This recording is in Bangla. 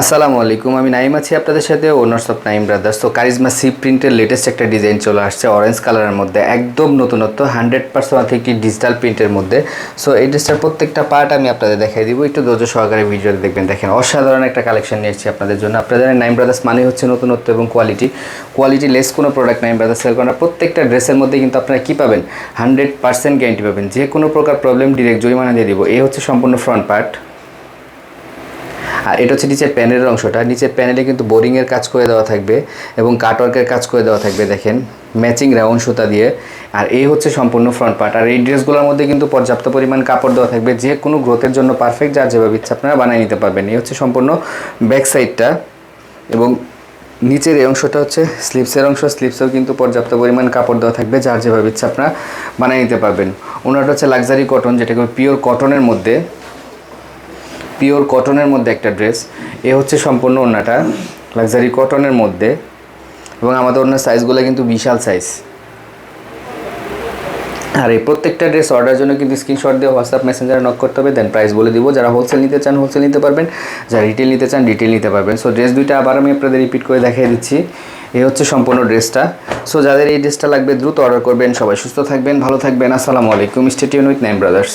আসসালামু আলাইকুম, আমি নাইম আছি আপনাদের সাথে ওনার্স অফ নাইম ব্রাদার্স তো কারিজমা সি প্রিন্টের লেটেস্ট একটা ডিজাইন চলে আসছে অরেঞ্জ কালারের মধ্যে, একদম নতুনত্ব হান্ড্রেড পার্সেন্ট অথেন্টিক ডিজিটাল প্রিন্টের মধ্যে। সো এই ড্রেসটার প্রত্যেকটা পার্ট আমি আপনাদের দেখাই দিব, একটু ধৈর্য সহকারে ভিডিওতে দেখবেন। দেখেন, অসাধারণ একটা কালেকশন নিয়ে এসেছি আপনাদের জন্য। আপনাদের নাইম ব্রাদার্স মানে হচ্ছে নতুনত্ব এবং কোয়ালিটি কোয়ালিটি লেস কোনো প্রোডাক্ট নাইম ব্রাদার্স সেল করেন। প্রত্যেকটা ড্রেসের মধ্যে কিন্তু আপনারা কী পাবেন? হান্ড্রেড পার্সেন্ট গ্যারান্টি পাবেন। যে কোনো প্রকার প্রবলেম ডিরেক্ট জরিমানা দিয়ে দিব। এই হচ্ছে সম্পূর্ণ ফ্রন্ট পার্ট আর এটা হচ্ছে নিচের প্যানেলের অংশটা। নিচের প্যানেলে কিন্তু বোরিংয়ের কাজ করে দেওয়া থাকবে এবং কাটওয়ার্কের কাজ করে দেওয়া থাকবে, দেখেন। ম্যাচিং রাউন্ড সুতা দিয়ে। আর এই হচ্ছে সম্পূর্ণ ফ্রন্ট পার্ট। আর এই ড্রেসগুলোর মধ্যে কিন্তু পর্যাপ্ত পরিমাণ কাপড় দেওয়া থাকবে। যে কোনো গ্রোথের জন্য পারফেক্ট, যার যেভাবে ইচ্ছা আপনারা বানিয়ে নিতে পারবেন। এই হচ্ছে সম্পূর্ণ ব্যাক সাইডটা। এবং নিচের এই অংশটা হচ্ছে স্লিপসের অংশ। স্লিপসেও কিন্তু পর্যাপ্ত পরিমাণ কাপড় দেওয়া থাকবে, যার যেভাবে ইচ্ছা আপনারা বানিয়ে নিতে পারবেন। ওনারটা হচ্ছে লাক্সারি কটন, যেটাকে পিওর কটনের মধ্যে। পিওর কটনের মধ্যে একটা ড্রেস। এ হচ্ছে সম্পূর্ণ ওড়নাটা, লাক্সারি কটনের মধ্যে। এবং আমাদের ওনার সাইজগুলো কিন্তু বিশাল সাইজ। আর এই প্রত্যেকটা ড্রেস অর্ডারের জন্য কিন্তু স্ক্রিনশট দিয়ে হোয়াটসঅ্যাপ মেসেঞ্জারে নক করতে হবে দেন প্রাইস বলে দিব। যারা হোলসেল নিতে চান হোলসেল নিতে পারবেন। যারা রিটেল নিতে চান রিটেল নিতে পারবেন। সো ড্রেস দুইটা আবার আমি আপনাদের রিপিট করে দেখিয়ে দিচ্ছি। এই হচ্ছে সম্পূর্ণ ড্রেসটা। সো যাদের এই ড্রেসটা লাগবে, দ্রুত অর্ডার করবেন। সবাই সুস্থ থাকবেন, ভালো থাকবেন। আসসালামু আলাইকুম স্টেটিউন উইথ নাইন ব্রাদার্স